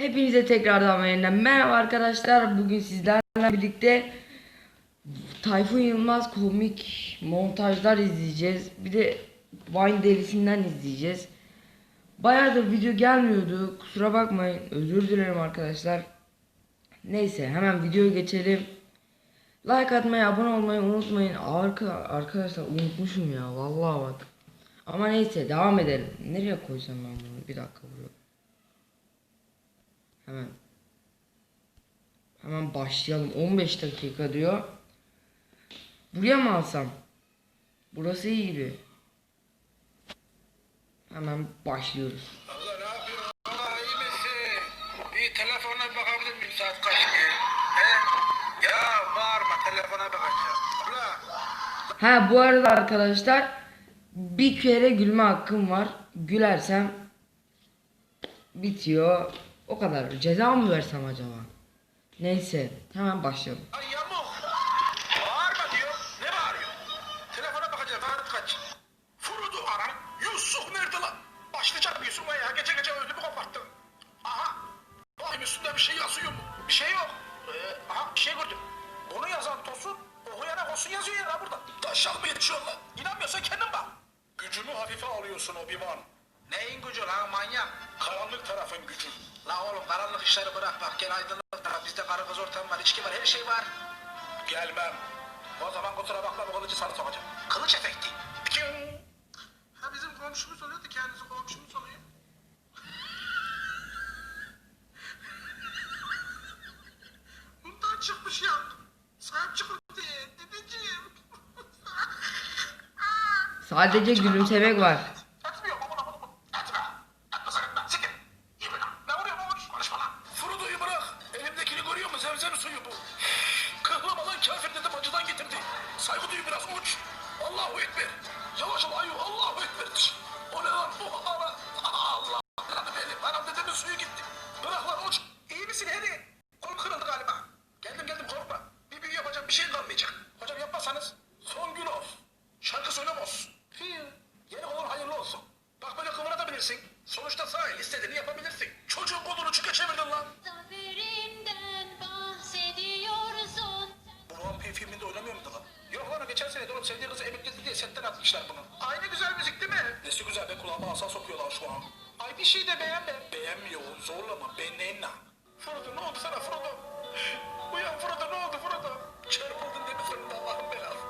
Hepinize tekrardan yeniden merhaba arkadaşlar. Bugün sizlerle birlikte Tayfun Yılmaz komik montajlar izleyeceğiz. Bir de Vine delisinden izleyeceğiz. Bayağıdır video gelmiyordu. Kusura bakmayın. Özür dilerim arkadaşlar. Neyse hemen videoya geçelim. Like atmayı, abone olmayı unutmayın. Arka, arkadaşlar unutmuşum ya. Vallahi bak. Ama neyse devam edelim. Nereye koysam ben bunu? Bir dakika buraya. Hemen. Hemen başlayalım. 15 dakika diyor. Buraya mı alsam? Burası iyi gibi. Hemen başlıyoruz. Allah ne yapıyorsun? Allah iyi misin? Bir telefona bakabilir miyim saat kaç ki? He? Ya bağırma telefona bakacağım. Ula. Ha bu arada arkadaşlar bir kere gülme hakkım var. Gülersem bitiyor. O kadar. Ceza mı versem acaba? Neyse hemen başlayalım. Ay yamuk. Bağırma diyor. Ne bağırıyor? Telefona bakacağım saat kaç? Furudu aram. Yusuf nerede lan? Başlayacak Yusuf ya. Gece gece ödümü koparttın. Aha. Bakayım üstünde bir şey yazıyor mu? Bir şey yok. Ee, aha bir şey gördüm. Onu yazan Tosun, okuyana Kosun yazıyor ya burada. Taşak mı yetişiyor lan? İnanmıyorsan kendin bak. Gücümü hafife alıyorsun Obi-Wan. Neyin gücü lan manyak? Karanlık tarafın gücü. La oğlum karanlık işleri bırak bak gel aydınlık taraf. Bizde karı kız ortam var, içki var, her şey var. Gelmem. O zaman kusura bakma bu kılıcı sana sokacağım. Kılıç efekti. Ha bizim komşumuz oluyordu kendisi komşumuz oluyor. Bundan çıkmış ya. Sahip çıkın diye dedeciğim. Sadece gülümsemek var. Diye setten atmışlar bunu. Aynı güzel müzik değil mi? Nesi güzel be kulağıma asa sokuyorlar şu an. Ay bir şey de beğenme. Beğenmiyor oğlum zorlama benenna. Frodo ne oldu sana Frodo? Uyan Frodo ne oldu Frodo? Çarpıldın değil mi sonunda Allah'ın belası?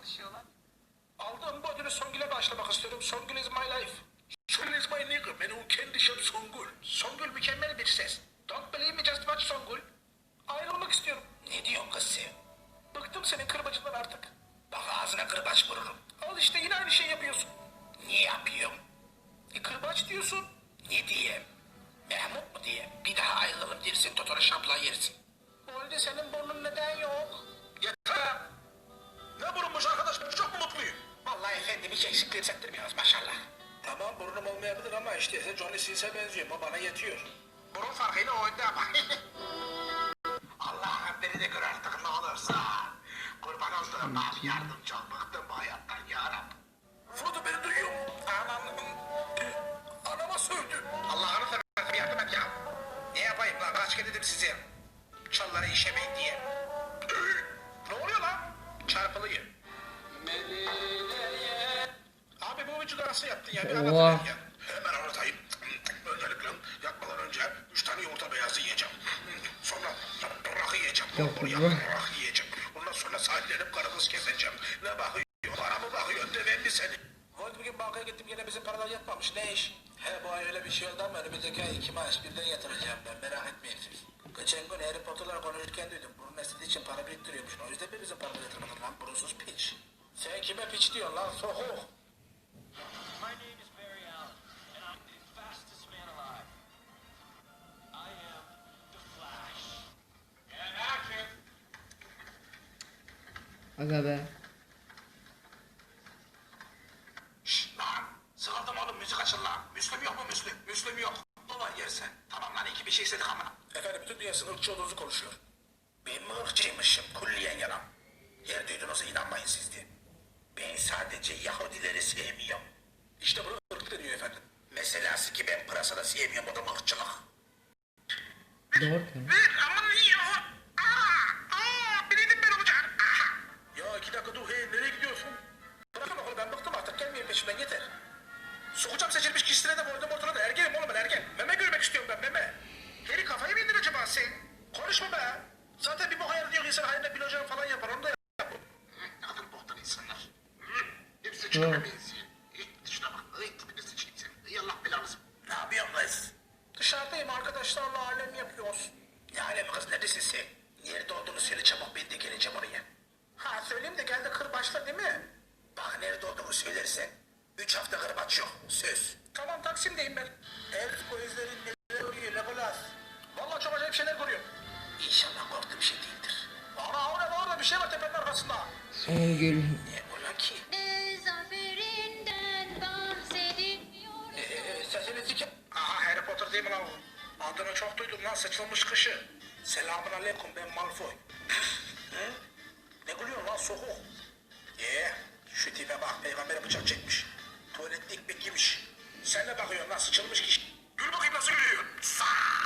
Konuşuyorlar. Aldığım bu ödülü Songül'e başlamak istiyorum. Songül is my life. Songül is my nigga. Benim kendi işim Songül. Songül mükemmel bir ses. Don't believe me just watch Songül. Ayrılmak istiyorum. Ne diyorsun kız sen? Bıktım senin kırbacından artık. Bak ağzına kırbaç vururum. Al işte yine aynı şeyi yapıyorsun. Niye yapıyorum? E kırbaç diyorsun. Ne diyeyim? Mehmut mu diye? Bir daha ayrılalım dersin Totoro şapla yersin. İşte Johnny Sins'e benziyor ama bana yetiyor. Burun farkıyla oyunda ama. Allah'ım beni de gör artık ne olursa. Kurban olduğum abi yardımcı ol. Bıktım bu hayattan yarabbim. Frodo beni duyuyor mu? Anam, anama sövdü. Allah'ını seversen yardım et ya. Ne yapayım lan kaç kere dedim size. Çalları işemeyin diye. ne oluyor lan? Çarpılıyor. Abi bu vücudu nasıl yaptın ya? Bir Oha. Bol bu- yaprak yiyeceğim. Ondan sonra sahiplenip karı kız keseceğim. Ne bakıyor? Para mı bakıyor? Deven mi seni? Volt bugün bankaya gittim yine bizim paralar yatmamış. Ne iş? He bu ay öyle bir şey oldu ama önümüzdeki ay iki maaş birden yatıracağım ben. Merak etmeyin siz. Geçen gün Harry Potter'lar konuşurken duydum. Bunun mesleği için para biriktiriyormuş. O yüzden mi bizim para yatırmadın lan? Burunsuz piç. Sen kime piç diyorsun lan? Sokuk. Aga be. Şşş lan. Sıkıldım oğlum müzik açın lan. Müslüm yok mu Müslüm? Müslüm yok. Dolar yersen. Tamam lan iki bir şey istedik ama. Efendim bütün dünya ırkçı olduğunuzu konuşuyor. Ben mi ırkçıymışım? Kulliyen yalan. Her duyduğunuza inanmayın siz de. Ben sadece Yahudileri sevmiyorum. İşte bunu ırk deniyor efendim. Meselası ki ben pırasada sevmiyorum o da ırkçılık? Doğru. Ver aman iyi Sokacağım seçilmiş kişisine de Voldemort'una da ergenim oğlum ben ergen. Meme görmek istiyorum ben meme. Heri kafayı mı indin acaba sen? Konuşma be. Zaten bir boka yarar diyor insan haline bilocan falan yapar onu da yap. Adım boktan insanlar. Hepsi çıkara benziyor. Hiç şuna bak. Ay tipini sıçayım sen. Ey Allah belanızı. Ne yapıyorsun kız? Dışarıdayım arkadaşlarla alem yapıyoruz. Ne alemi kız neredesin sen? Nerede olduğunu söyle çabuk ben de geleceğim oraya. Ha söyleyeyim de gel de kır başla değil mi? Bak nerede olduğunu söylersen. Üç hafta kırbaç yok. Söz. Tamam Taksim'deyim ben. El gözlerin neler görüyor Legolas. Vallahi çok acayip şeyler görüyorum. İnşallah korktuğum bir şey değildir. Ana orada orada bir şey var tepenin arkasında. Songül. Ne ola ki? Ne zaferinden bahsediliyor. Ee, e, sesini dik... Aha Harry Potter değil mi lan o? Adını çok duydum lan sıçılmış kışı. Selamun aleyküm ben Malfoy. Hı? Ne gülüyorsun lan sokuk? Ee, şu tipe bak peygambere bıçak çekmiş. Tuvalette ekmek. Sen ne bakıyorsun lan sıçılmış kişi? Gül bakayım nasıl gülüyor. Sağ.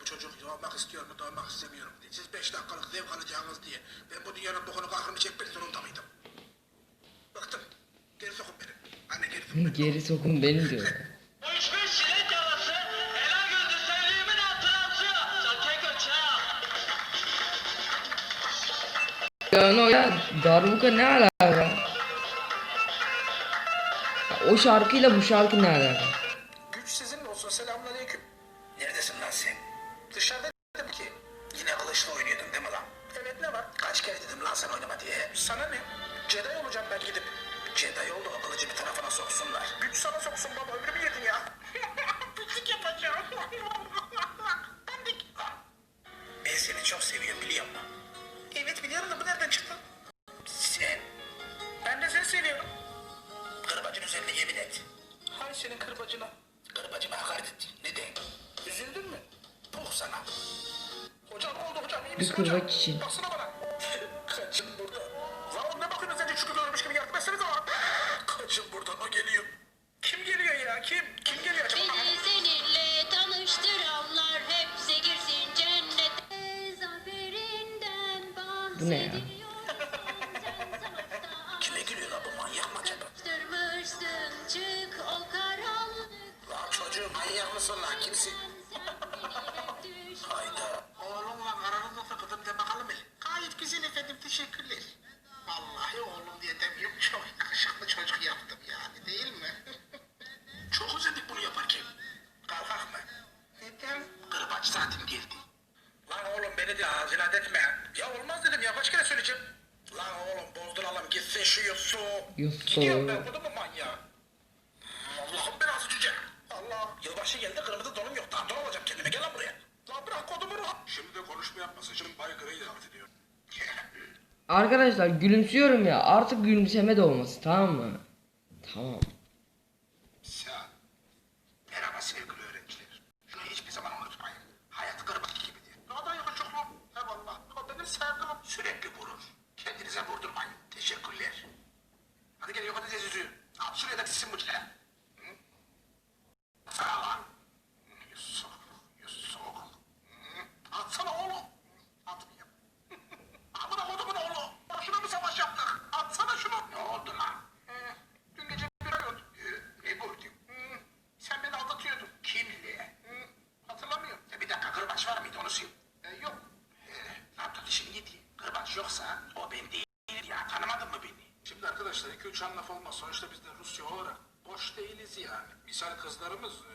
Bu çocuk doğmak istiyor mu doğmak istemiyor mu diye. Siz beş dakikalık zevk alacağınız diye ben bu dünyanın bokunu kahrını çekmek zorunda mıydım? Bıktım. Geri sokun beni. Anne geri sokun beni. Geri sokun beni diyor. Üç beş sinek yarası, helal gözü sevdiğimin hatırası. Çakek kaçağı. Yani o ya darbuka ne alaka? O şarkıyla bu şarkı ne alaka? O geliyor. Kim geliyor ya? Kim? Yusuf. Gidiyorum ben kodumu manyağı. Allah'ım belası cüce. Allah. Yılbaşı geldi kırmızı donum yok. Daha don olacağım kendime. Gel lan buraya. Lan bırak kodumu lan. Şimdi de konuşma yapmasın. Şimdi Bay Grey'i davet ediyorum. Arkadaşlar gülümsüyorum ya artık gülümseme de olması tamam mı? Tamam. Sen. Merhaba sevgili öğrenciler. Şunu hiçbir zaman unutmayın. Hayat kırbaç gibidir. Daha da yakışıklı. Eyvallah. O benim sevgilim. Sürekli vurur. Kendinize vurdurmayın. Teşekkürler. Hadi gel yukarıda tez yüzüğü. Al şuraya da dizsin bu çile. Hı? Sağ lan. Yusuf. Yusuf. Hı? Atsana oğlum. Atmayayım. Amına kodumun oğlu. Boşuna mı savaş yaptık? Atsana şunu. Ne oldu lan? Dün gece bir ay oldu. mısın? E, yok. E, ne yaptın şimdi neydi? Kırbaç yoksa o ben değil ya. Tanımadın mı beni? Şimdi üç anlaf olmaz. Sonuçta biz de Rusya olarak boş değiliz yani. Misal kızlarımız e,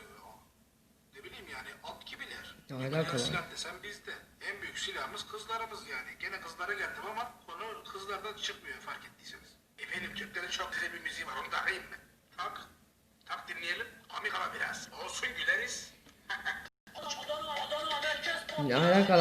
ne bileyim yani at gibiler. Ne silah desem bizde. En büyük silahımız kızlarımız yani. Gene kızlara geldim ama konu kızlardan çıkmıyor fark ettiyseniz. Efendim Türklerin çok güzel bir müziği var onu da arayayım mı? Tak. Tak dinleyelim. Komik ama biraz. Olsun güleriz. Ne alaka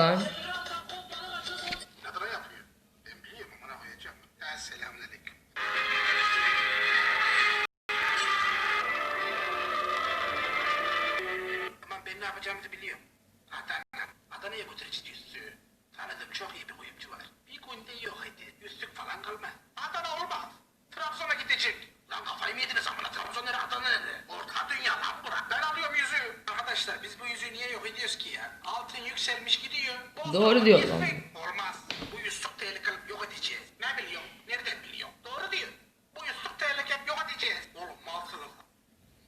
yükselmiş gidiyor. Bozulur, Doğru diyor lan. yüzük. Olmaz. Bu yüzük tehlikeli yok edeceğiz. Ne biliyorum? Nereden biliyorum? Doğru diyor. Bu yüzük tehlikeli yok edeceğiz. Oğlum mal kırıldı.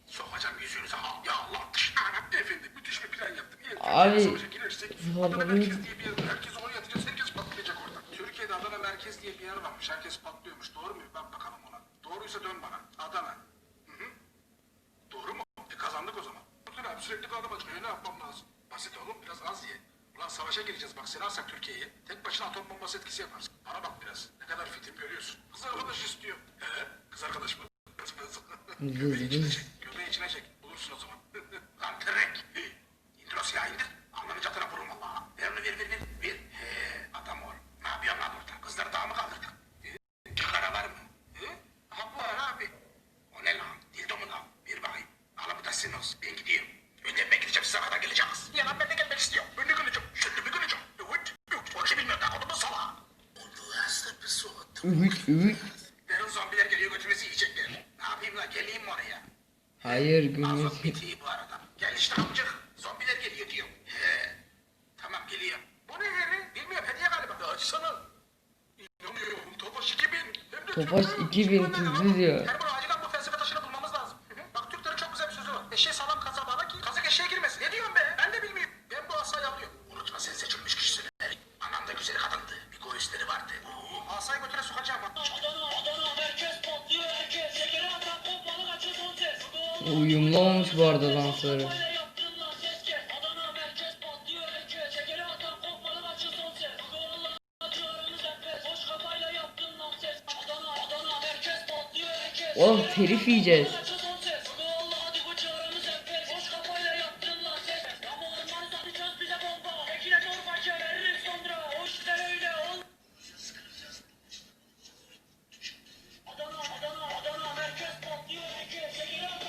Sokacağım yüzünüze. Ya Allah dışarı. Efendim müthiş bir plan yaptım. İyi, Abi, savaşa girersek vallahi- Adana merkez diye bir yer. Herkes oraya atacağız. Herkes patlayacak orada. Türkiye'de Adana merkez diye bir yer varmış. Herkes patlıyormuş. Doğru mu? Bak bakalım ona. Doğruysa dön bana. Adana. Doğru mu? E kazandık o zaman. Dur abi sürekli kaldım açmıyor. Ne yapmam lazım? Basit oğlum biraz az ye. Ulan savaşa gireceğiz bak alsak Türkiye'yi. Tek başına atom bombası etkisi yaparsın. Bana bak biraz. Ne kadar fitim görüyorsun. Kız arkadaş istiyor. He? Kız arkadaş mı? Kız kız. Göbeği içine çek. Göbeği içine çek. Bulursun o zaman. Lan terek. İndir o silahı indir. Alnının çatına vurun valla. Ver onu ver ver ver. Ver. He adam ol. Ne yapıyorsun lan orada? Kızları daha mı kaldırdık? He? Çıkara var mı? He? Bu var abi. O ne lan? Dildo mu lan? Bir bakayım. Bu da sizin olsun. Ben gidiyorum. Önce ben gideceğim size kadar geleceğiz. Ya lan ben de gelmek istiyorum. Ben de geleceğim. Şimdi bir geleceğim. Evet. Evet. O şey bilmiyorum. Ne oldu bu salak? Oldu hasta bir soğuttum. Ümit ümit. Yarın zombiler geliyor götümüzü yiyecekler. Ne yapayım lan? Geleyim mi oraya? Hayır Azot gülmesi. bitiği bu arada. Gel işte amcık. Zombiler geliyor diyor. He. Tamam geliyor. Bu ne heri? Bilmiyorum hediye galiba. Açsana. İnanmıyorum. Tofaş 2000. Hem de Tofaş Türkler. 2000 Türkler ne tuzlu lan? diyor. Patlıyor herkes. Şekeri atan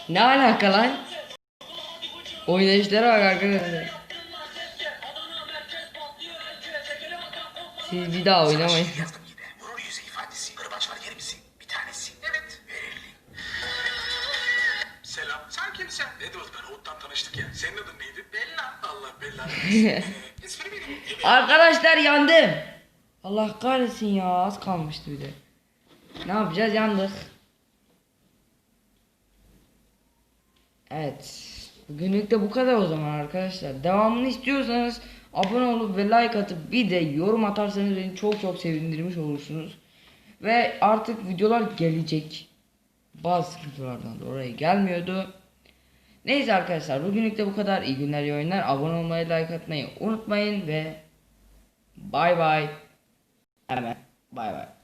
Ne alaka lan? Oynayışlara bak arkadaşlar. Siz bir daha oynamayın. Ee. Arkadaşlar yandım. Allah kahretsin ya az kalmıştı bir de. Ne yapacağız yandık. Evet. Bugünlük de bu kadar o zaman arkadaşlar. Devamını istiyorsanız abone olup ve like atıp bir de yorum atarsanız beni çok çok sevindirmiş olursunuz. Ve artık videolar gelecek. Bazı sıkıntılardan dolayı gelmiyordu. Neyse arkadaşlar bugünlük de bu kadar. İyi günler iyi oyunlar. Abone olmayı like atmayı unutmayın ve bay bay. Hemen bay bay.